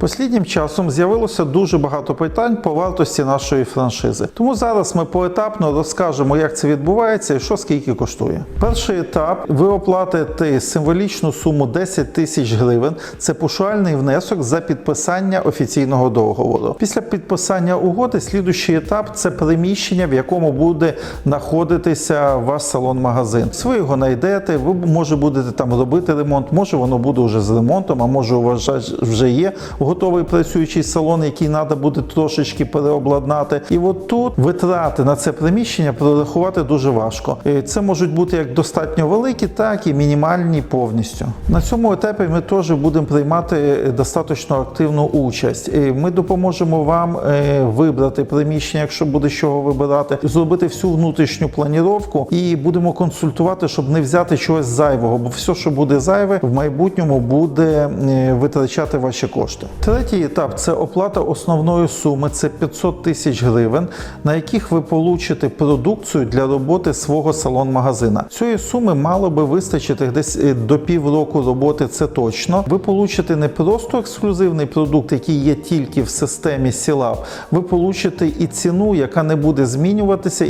Посліднім часом з'явилося дуже багато питань по вартості нашої франшизи. Тому зараз ми поетапно розкажемо, як це відбувається і що скільки коштує. Перший етап ви оплатите символічну суму 10 тисяч гривень. Це пошуальний внесок за підписання офіційного договору. Після підписання угоди, слідуючий етап це приміщення, в якому буде знаходитися ваш салон-магазин. Ви його знайдете, ви може будете там робити ремонт, може воно буде вже з ремонтом, а може у вас вже є готовий працюючий салон, який треба буде трошечки переобладнати. І от тут витрати на це приміщення прорахувати дуже важко. Е, Це можуть бути як достатньо великі, так і мінімальні повністю. На цьому етапі ми теж будемо приймати достатньо активну участь. Е, Ми допоможемо вам е, вибрати приміщення, якщо буде з чого вибирати, зробити всю внутрішню планіровку і будемо консультувати, щоб не взяти чогось зайвого, бо все, що буде зайве, в майбутньому буде е, витрачати ваші кошти. Третій етап це оплата основної суми, це 500 тисяч гривень, на яких ви получите продукцію для роботи свого салон-магазина. Цієї суми мало би вистачити десь е, до півроку роботи. Це точно. Ви получите не просто ексклюзивний продукт, який є тільки в системі Сілав. Ви получите і ціну, яка не буде змінюватися,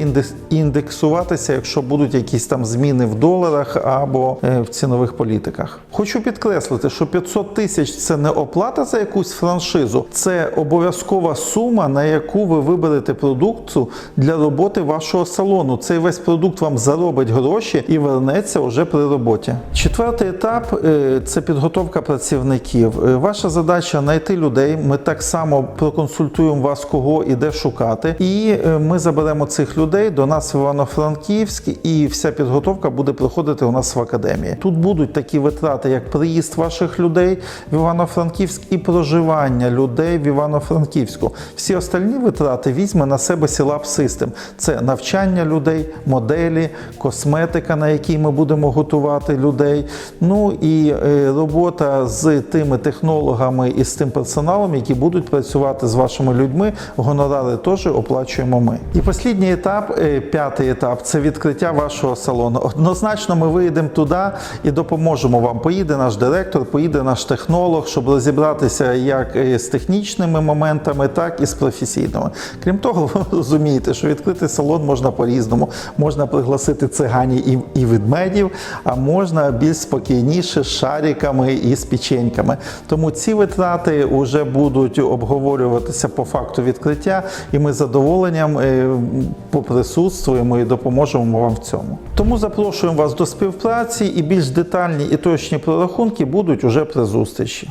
індексуватися, якщо будуть якісь там зміни в доларах або е, в цінових політиках. Хочу підкреслити, що 500 тисяч це не оплата за якусь франшизу, це обов'язкова сума, на яку ви виберете продукцію для роботи вашого салону. Цей весь продукт вам заробить гроші і вернеться вже при роботі. Четвертий етап е, це підготовка працівників. Е, Ваша задача знайти людей. Ми так само проконсультуємо вас, кого і де шукати, і е, ми заберемо цих людей до нас в Івано-Франківськ, і вся підготовка буде проходити у нас в академії. Тут будуть такі витрати, як приїзд ваших людей в Івано-Франківськ і проживання людей в Івано-Франківську. Всі остальні витрати візьме на себе Сілап Систем. Це навчання людей, моделі, косметика, на якій ми будемо готувати людей. Ну і е, робота з тими технологами і з тим персоналом, які будуть працювати з вашими людьми. Гонорари теж оплачуємо ми. І останній етап, е, п'ятий етап це відкриття вашого салону. Однозначно, ми вийдемо туди і допоможемо вам. Поїде наш директор, поїде наш технолог, щоб розібратися як з технічними моментами, так і з професійними. Крім того, ви розумієте, що відкрити салон можна по-різному. Можна пригласити цигані і, і ведмедів, а можна більш спокійніше з шариками і з печеньками. Тому ці витрати вже будуть обговорюватися по факту відкриття, і ми з задоволенням е, поприсутствуємо і допоможемо вам в цьому. Тому запрошуємо вас до співпраці і більш детальні і точні прорахунки будуть уже при зустрічі.